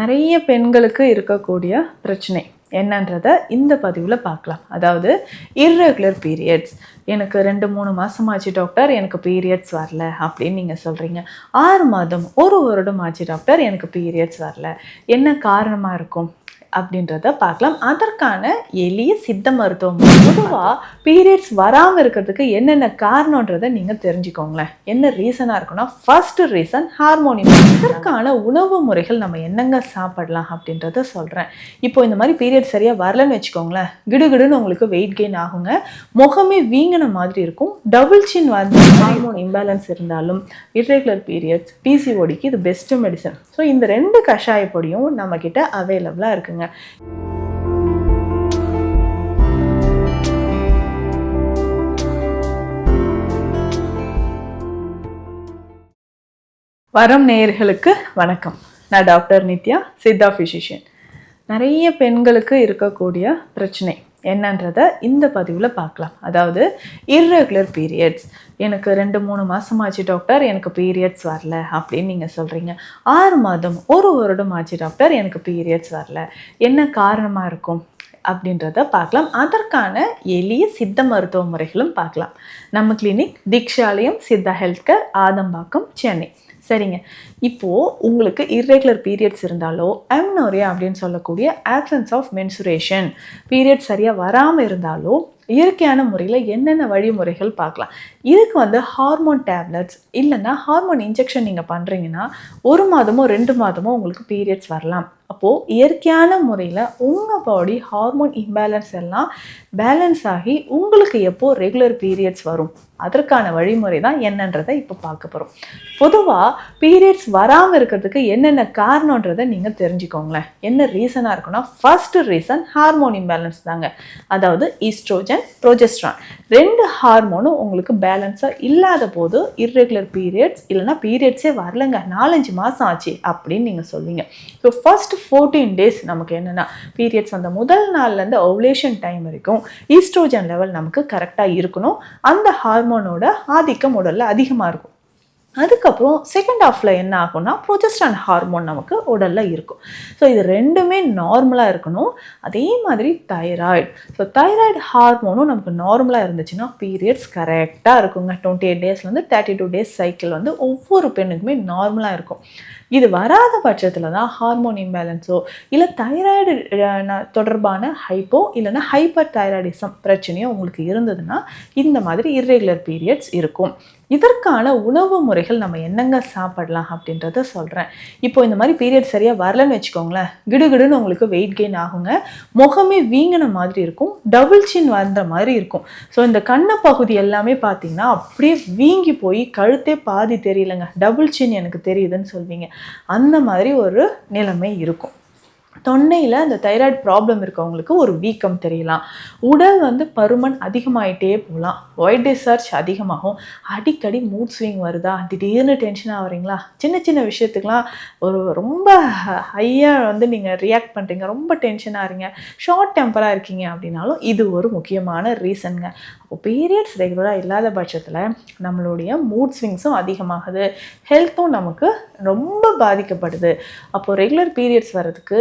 நிறைய பெண்களுக்கு இருக்கக்கூடிய பிரச்சனை. என்னன்றதை இந்த பதிவில் பார்க்கலாம். அதாவது இர்ரெகுலர் பீரியட்ஸ் எனக்கு ரெண்டு மூணு மாதம் ஆச்சு டாக்டர் எனக்கு பீரியட்ஸ் வரல அப்படின்னு நீங்கள் சொல்கிறீங்க ஆறு மாதம் ஒரு வருடம் ஆச்சு டாக்டர் எனக்கு பீரியட்ஸ் வரல. என்ன காரணமாக இருக்கும்? அப்படின்றத பார்க்கலாம். அதற்கான எளிய சித்த மருத்துவம். பொதுவாக பீரியட்ஸ் வராமல் இருக்கிறதுக்கு என்னென்ன காரணன்றதை நீங்கள் தெரிஞ்சுக்கோங்களேன். என்ன ரீசனாக இருக்குன்னா ஃபர்ஸ்ட் ரீசன் ஹார்மோனியம் இதற்கான உணவு முறைகள் நம்ம என்னங்க சாப்பிடலாம் அப்படின்றத சொல்கிறேன் இப்போ இந்த மாதிரி பீரியட் சரியாக வரலன்னு வச்சுக்கோங்களேன். கிடுகிடுன்னு உங்களுக்கு வெயிட் கெயின் ஆகுங்க. முகமே வீங்கின மாதிரி இருக்கும். டபுள் சின் வந்து ஹார்மோன் இம்பேலன்ஸ் இருந்தாலும் இர்ரெகுலர் பீரியட்ஸ் பிசிஓடிக்கு இது பெஸ்ட்டு மெடிசன் ஸோ இந்த ரெண்டு கஷாய பொடியும் நம்மக்கிட்ட அவைலபிளாக இருக்குங்க. வரம் நேயர்களுக்கு வணக்கம். நான் டாக்டர் நித்யா சித்தா ஃபிசிஷியன் நிறைய பெண்களுக்கு இருக்கக்கூடிய பிரச்சனை. என்னன்றதை இந்த பதிவில் பார்க்கலாம். அதாவது இர்ரெகுலர் பீரியட்ஸ் எனக்கு ரெண்டு மூணு மாதம் ஆச்சு டாக்டர் எனக்கு பீரியட்ஸ் வரல அப்படின்னு நீங்கள் சொல்கிறீங்க ஆறு மாதம் ஒரு வருடம் ஆச்சு டாக்டர் எனக்கு பீரியட்ஸ் வரல. என்ன காரணமாக இருக்கும் அப்படின்றத பார்க்கலாம். அதற்கான எளிய சித்த மருத்துவ முறைகளும் பார்க்கலாம். நம்ம clinic Deekshalayam Siddha health care Adambakkam Chennai. சரிங்க. இப்போது உங்களுக்கு இர்ரெகுலர் பீரியட்ஸ் இருந்தாலோ அம்னோரியா அப்படின்னு சொல்லக்கூடிய ஆப்சன்ஸ் ஆஃப் மென்சுரேஷன் பீரியட் சரியாக வராமல் இருந்தாலோ இயற்கையான முறையில் என்னென்ன வழிமுறைகள் பார்க்கலாம். இதுக்கு வந்து ஹார்மோன் டேப்லெட்ஸ் இல்லைன்னா ஹார்மோன் இன்ஜெக்ஷன் நீங்கள் பண்ணுறீங்கன்னா ஒரு மாதமோ ரெண்டு மாதமோ உங்களுக்கு பீரியட்ஸ் வரலாம். அப்போது இயற்கையான முறையில் உங்கள் பாடி ஹார்மோன் இம்பேலன்ஸ் எல்லாம் பேலன்ஸ் ஆகி உங்களுக்கு எப்போது ரெகுலர் பீரியட்ஸ் வரும்? அதற்கான வழிமுறை தான் என்னன்றதை இப்போ பார்க்க போகிறோம் பொதுவாக பீரியட்ஸ் வராமல் இருக்கிறதுக்கு என்னென்ன காரணன்றதை நீங்கள் தெரிஞ்சுக்கோங்களேன். என்ன ரீசனாக இருக்குன்னா ஃபஸ்ட்டு ரீசன் ஹார்மோன் இம்பேலன்ஸ் தாங்க. அதாவது ஈஸ்ட்ரோஜன் ப்ரோஜெஸ்ட்ரான் ரெண்டு ஹார்மோனும் உங்களுக்கு பேலன்ஸாக இல்லாத போது இர்ரெகுலர் பீரியட்ஸ் இல்லைனா பீரியட்ஸே வரலங்க. நாலஞ்சு மாதம் ஆச்சு அப்படின்னு நீங்கள் சொல்வீங்க ஸோ ஃபர்ஸ்ட் ஃபோர்டீன் டேஸ் நமக்கு என்னென்னா பீரியட்ஸ் அந்த முதல் நாள்லேருந்து ஓவலேஷன் டைம் வரைக்கும் ஈஸ்ட்ரோஜன் லெவல் நமக்கு கரெக்டாக இருக்கணும். அந்த ஹார்மோனோட ஆதிக்கம் உடலில் அதிகமாக இருக்கும். அதுக்கப்புறம் செகண்ட் ஹாஃபில் என்ன ஆகும்னா ப்ரொஜெஸ்டான் ஹார்மோன் நமக்கு உடலில் இருக்கும். ஸோ இது ரெண்டுமே நார்மலாக இருக்கணும். அதே மாதிரி தைராய்டு ஸோ தைராய்டு ஹார்மோனும் நமக்கு நார்மலாக இருந்துச்சுன்னா பீரியட்ஸ் கரெக்டாக இருக்குங்க. டுவெண்ட்டி எயிட் டேஸ்லேருந்து தேர்ட்டி டூ டேஸ் சைக்கிள் வந்து ஒவ்வொரு பெண்ணுக்குமே நார்மலாக இருக்கும். இது வராத பட்சத்தில் தான் ஹார்மோன் இம்பேலன்ஸோ இல்லை தைராய்டு தொடர்பான ஹைப்போ இல்லைன்னா ஹைப்பர் தைராய்டிசம் பிரச்சனையோ உங்களுக்கு இருந்ததுன்னா இந்த மாதிரி இர்ரெகுலர் பீரியட்ஸ் இருக்கும். இதற்கான உணவு முறைகள் நம்ம என்னங்க சாப்பிடலாம் அப்படின்றத சொல்கிறேன் இப்போ இந்த மாதிரி பீரியட் சரியாக வரலன்னு வச்சுக்கோங்களேன். கிடுகிடுன்னு உங்களுக்கு வெயிட் கெயின் ஆகுங்க. முகமே வீங்கின மாதிரி இருக்கும். டபுள் சின் வந்த மாதிரி இருக்கும். ஸோ இந்த கண்ணை பகுதி எல்லாமே பார்த்தீங்கன்னா அப்படியே வீங்கி போய் கழுத்தே பாதி தெரியலங்க. டபுள் சின் எனக்கு தெரியுதுன்னு சொல்வீங்க. அந்த மாதிரி ஒரு நிலைமை இருக்கும். தொண்டையில் அந்த தைராய்டு ப்ராப்ளம் இருக்கவங்களுக்கு ஒரு வீக்கம் தெரியலாம். உடல் வந்து பருமன் அதிகமாயிட்டே போகலாம். ஒயிட் டிஸ்சார்ஜ் அதிகமாகும். அடிக்கடி மூட் ஸ்விங் வருதா? திடீர்னு டென்ஷன் ஆகிறீங்களா சின்ன சின்ன விஷயத்துக்கெலாம் ஒரு ரொம்ப ஹையாக வந்து நீங்கள் ரியாக்ட் பண்ணுறீங்க ரொம்ப டென்ஷன் ஆகிறீங்க ஷார்ட் டெம்பராக இருக்கீங்க அப்படின்னாலும் இது ஒரு முக்கியமான ரீசனுங்க அப்போ பீரியட்ஸ் ரெகுலராக இல்லாத பட்சத்தில் நம்மளுடைய மூட் ஸ்விங்ஸும் அதிகமாகுது. ஹெல்த்தும் நமக்கு ரொம்ப பாதிக்கப்படுது. அப்போது ரெகுலர் பீரியட்ஸ் வர்றதுக்கு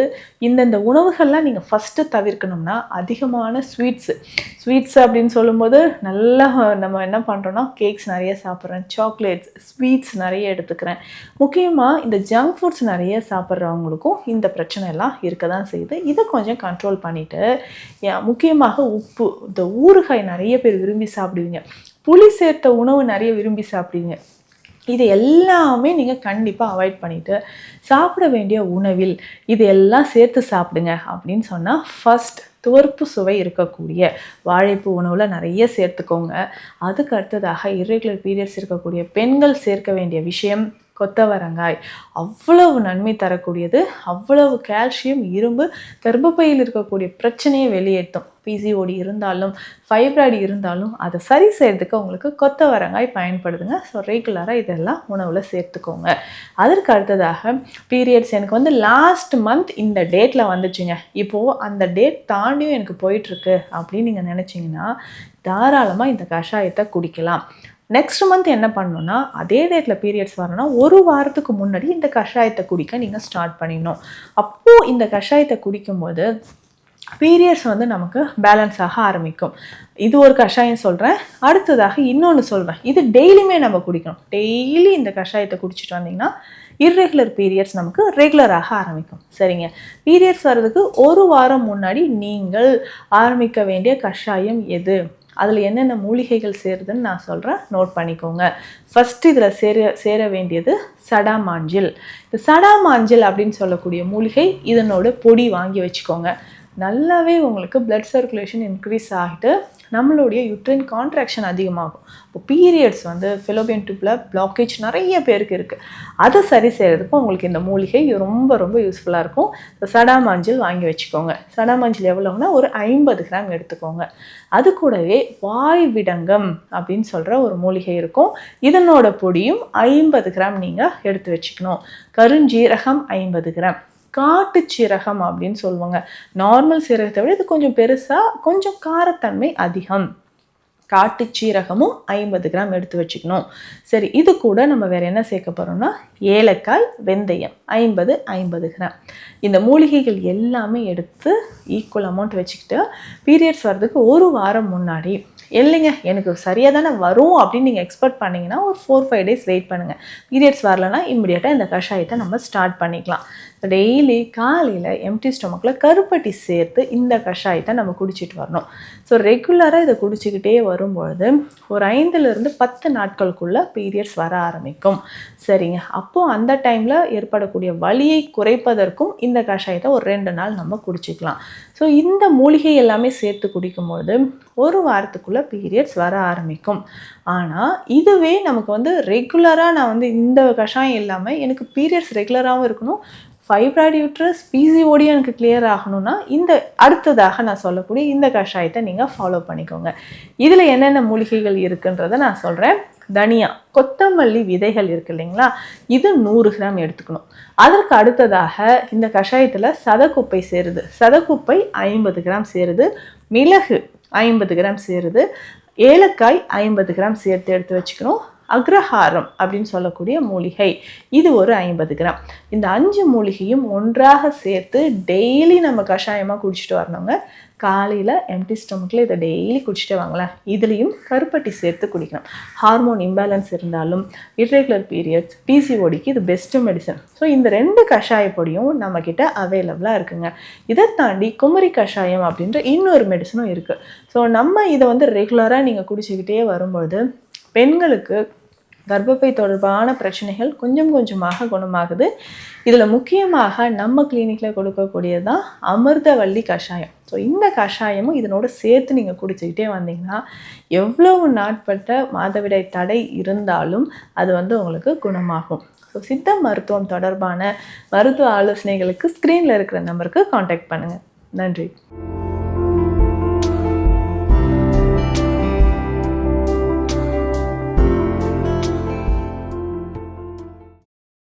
இந்தந்த உணவுகள்லாம் நீங்கள் ஃபஸ்ட்டு தவிர்க்கணும்னா அதிகமான ஸ்வீட்ஸு ஸ்வீட்ஸ் அப்படின்னு சொல்லும்போது நல்லா நம்ம என்ன பண்ணுறோன்னா கேக்ஸ் நிறைய சாப்பிட்றேன் சாக்லேட்ஸ் ஸ்வீட்ஸ் நிறைய எடுத்துக்கிறேன். முக்கியமாக இந்த ஜங்க் ஃபுட்ஸ் நிறைய சாப்பிட்றவங்களுக்கும் இந்த பிரச்சனை எல்லாம் இருக்க தான் செய்யுது. இதை கொஞ்சம் கண்ட்ரோல் பண்ணிவிட்டு முக்கியமாக உப்பு. இந்த ஊறுகாய் நிறைய பேர் விரும்பி சாப்பிடுவீங்க. புளி சேர்த்த உணவு நிறைய விரும்பி சாப்பிடுவீங்க. இது எல்லாமே நீங்கள் கண்டிப்பாக அவாய்ட் பண்ணிவிட்டு சாப்பிட வேண்டிய உணவில் இது எல்லாம் சேர்த்து சாப்பிடுங்க அப்படின்னு சொன்னால் ஃபஸ்ட் துவர்ப்பு சுவை இருக்கக்கூடிய வாழைப்பு உணவில் நிறைய சேர்த்துக்கோங்க. அதுக்கு அடுத்ததாக இர்ரெகுலர் பீரியட்ஸ் இருக்கக்கூடிய பெண்கள் சேர்க்க வேண்டிய விஷயம் கொத்தவரங்காய். அவ்வளவு நன்மை தரக்கூடியது அவ்வளவு கால்சியம் இரும்பு கர்ப்பப்பையில் இருக்கக்கூடிய பிரச்சனையை வெளியேற்றும். பிசிஓடி இருந்தாலும் ஃபைப்ராய்டு இருந்தாலும் அதை சரி செய்கிறதுக்கு உங்களுக்கு கொத்தவரங்காய் பயன்படுதுங்க. ஸோ ரெகுலராக இதெல்லாம் உணவில் சேர்த்துக்கோங்க. அதற்கு அடுத்ததாக பீரியட்ஸ் எனக்கு வந்து லாஸ்ட் மந்த் இந்த டேட்டில் வந்துச்சுங்க. இப்போது அந்த டேட் தாண்டியும் எனக்கு போயிட்டுருக்கு அப்படின்னு நீங்கள் நினச்சிங்கன்னா தாராளமாக இந்த கஷாயத்தை குடிக்கலாம். நெக்ஸ்ட் மந்த் என்ன பண்ணணும்னா அதே டேட்டில் பீரியட்ஸ் வரணும்னா ஒரு வாரத்துக்கு முன்னாடி இந்த கஷாயத்தை குடிக்க நீங்கள் ஸ்டார்ட் பண்ணிடணும். அப்போது இந்த கஷாயத்தை குடிக்கும்போது பீரியட்ஸ் வந்து நமக்கு பேலன்ஸ் ஆக ஆரம்பிக்கும். இது ஒரு கஷாயம் சொல்கிறேன் அடுத்ததாக இன்னொன்று சொல்கிறேன் இது டெய்லியுமே நம்ம குடிக்கணும். டெய்லி இந்த கஷாயத்தை குடிச்சிட்டு வந்தீங்கன்னா இர்ரெகுலர் பீரியட்ஸ் நமக்கு ரெகுலராக ஆரம்பிக்கும். சரிங்க? பீரியட்ஸ் வர்றதுக்கு ஒரு வாரம் முன்னாடி நீங்கள் ஆரம்பிக்க வேண்டிய கஷாயம் எது? அதில் என்னென்ன மூலிகைகள் சேருதுன்னு நான் சொல்கிறேன் நோட் பண்ணிக்கோங்க. ஃபஸ்ட்டு இதில் சேர சேர வேண்டியது சடாமாஞ்சில். இந்த சடாமாஞ்சில் அப்படின்னு சொல்லக்கூடிய மூலிகை இதனோட பொடி வாங்கி வச்சுக்கோங்க. நல்லாவே உங்களுக்கு பிளட் சர்க்குலேஷன் இன்க்ரீஸ் ஆகிட்டு நம்மளுடைய யூட்ரின் கான்ட்ராக்ஷன் அதிகமாகும். இப்போ பீரியட்ஸ் வந்து ஃபிலோபியன் டியூப்பில் பிளாக்கேஜ் நிறைய பேருக்கு இருக்குது அதை சரி செய்கிறதுக்கு உங்களுக்கு இந்த மூலிகை ரொம்ப ரொம்ப யூஸ்ஃபுல்லாக இருக்கும். இப்போ சடாமஞ்சள் வாங்கி வச்சுக்கோங்க. சடாமஞ்சள் எவ்வளோன்னா ஒரு ஐம்பது கிராம் எடுத்துக்கோங்க. அது கூடவே வாய் விடங்கம் அப்படின்னு சொல்கிற ஒரு மூலிகை இருக்கும். இதனோட பொடியும் ஐம்பது கிராம் நீங்கள் எடுத்து வச்சுக்கணும். கருஞ்சீரகம் ஐம்பது கிராம். காட்டு சீரகம் அப்படின்னு சொல்லுவாங்க. நார்மல் சீரகத்தை விட இது கொஞ்சம் பெருசாக கொஞ்சம் காரத்தன்மை அதிகம். காட்டு சீரகமும் ஐம்பது கிராம் எடுத்து வச்சுக்கணும். சரி இது கூட நம்ம வேறு என்ன சேர்க்க போகிறோம்னா ஏலக்காய் வெந்தயம் ஐம்பது ஐம்பது கிராம். இந்த மூலிகைகள் எல்லாமே எடுத்து ஈக்குவல் அமௌண்ட் வச்சுக்கிட்டு பீரியட்ஸ் வர்றதுக்கு ஒரு வாரம் முன்னாடி இல்லைங்க எனக்கு சரியாக தானே வரும் அப்படின்னு நீங்கள் எக்ஸ்பெக்ட் பண்ணிங்கன்னா ஒரு ஃபோர் ஃபைவ் டேஸ் வெயிட் பண்ணுங்கள் பீரியட்ஸ் வரலன்னா இம்மிடியட்டாக இந்த கஷாயத்தை நம்ம ஸ்டார்ட் பண்ணிக்கலாம். டெய்லி காலையில் எம்டி ஸ்டொமக்கில் கருப்பட்டி சேர்த்து இந்த கஷாயத்தை நம்ம குடிச்சிட்டு வரணும். ஸோ ரெகுலராக இதை குடிச்சிக்கிட்டே வரும்பொழுது ஒரு ஐந்துலேருந்து பத்து நாட்களுக்குள்ளே பீரியட்ஸ் வர ஆரம்பிக்கும். சரிங்க. அப்போது அந்த டைமில் ஏற்படக்கூடிய வலியை குறைப்பதற்கும் இந்த கஷாயத்தை ஒரு ரெண்டு நாள் நம்ம குடிச்சிக்கலாம். ஸோ இந்த மூலிகை எல்லாமே சேர்த்து குடிக்கும்பொழுது ஒரு வாரத்துக்குள்ளே பீரியட்ஸ் வர ஆரம்பிக்கும். ஆனால் இதுவே நமக்கு வந்து ரெகுலராக நான் வந்து இந்த கஷாயம் இல்லாமல் எனக்கு பீரியட்ஸ் ரெகுலராகவும் இருக்கணும். ஃபைப்ராய்டு யூட்ரஸ் பிசிஓடியும் எனக்கு கிளியர் ஆகணும்னா இந்த அடுத்ததாக நான் சொல்லக்கூடிய இந்த கஷாயத்தை நீங்கள் ஃபாலோ பண்ணிக்கோங்க. இதில் என்னென்ன மூலிகைகள் இருக்குன்றதை நான் சொல்கிறேன் தனியா கொத்தமல்லி விதைகள் இருக்கு இல்லைங்களா? இது நூறு கிராம் எடுத்துக்கணும். அதற்கு அடுத்ததாக இந்த கஷாயத்தில் சதக்குப்பை சேருது. சதக்குப்பை ஐம்பது கிராம் சேருது. மிளகு ஐம்பது கிராம் சேருது. ஏலக்காய் ஐம்பது கிராம் சேர்த்து எடுத்து வச்சுக்கணும். அக்ரஹாரம் அப்படின்னு சொல்லக்கூடிய மூலிகை. இது ஒரு ஐம்பது கிராம். இந்த அஞ்சு மூலிகையும் ஒன்றாக சேர்த்து டெய்லி நம்ம கஷாயமாக குடிச்சிட்டு வரணுங்க. காலையில் எம்டி ஸ்டொமக்கில் இதை டெய்லி குடிச்சிட்டு வாங்களேன். இதுலேயும் கருப்பட்டி சேர்த்து குடிக்கணும். ஹார்மோன் இம்பேலன்ஸ் இருந்தாலும் இர்ரெகுலர் பீரியட்ஸ் பிசிஓடிக்கு இது பெஸ்ட்டு மெடிசன் ஸோ இந்த ரெண்டு கஷாய பொடியும் நம்மக்கிட்ட அவைலபிளாக இருக்குங்க. இதை தாண்டி குமரி கஷாயம் அப்படின்ற இன்னொரு மெடிசனும் இருக்குது ஸோ நம்ம இதை வந்து ரெகுலராக நீங்கள் குடிச்சிக்கிட்டே வரும்பொழுது பெண்களுக்கு கர்ப்பப்பை தொடர்பான பிரச்சனைகள் கொஞ்சம் கொஞ்சமாக குணமாகுது. இதில் முக்கியமாக நம்ம கிளினிக்கில் கொடுக்கக்கூடியது தான் அமிர்தவள்ளி கஷாயம். ஸோ இந்த கஷாயமும் இதனோட சேர்த்து நீங்கள் குடிச்சிக்கிட்டே வந்தீங்கன்னா எவ்வளவு நாட்பட்ட மாதவிடாய் தடை இருந்தாலும் அது வந்து உங்களுக்கு குணமாகும். ஸோ சித்த மருத்துவம் தொடர்பான மருத்துவ ஆலோசனைகளுக்கு ஸ்க்ரீனில் இருக்கிற நம்பருக்கு காண்டாக்ட் பண்ணுங்கள் நன்றி.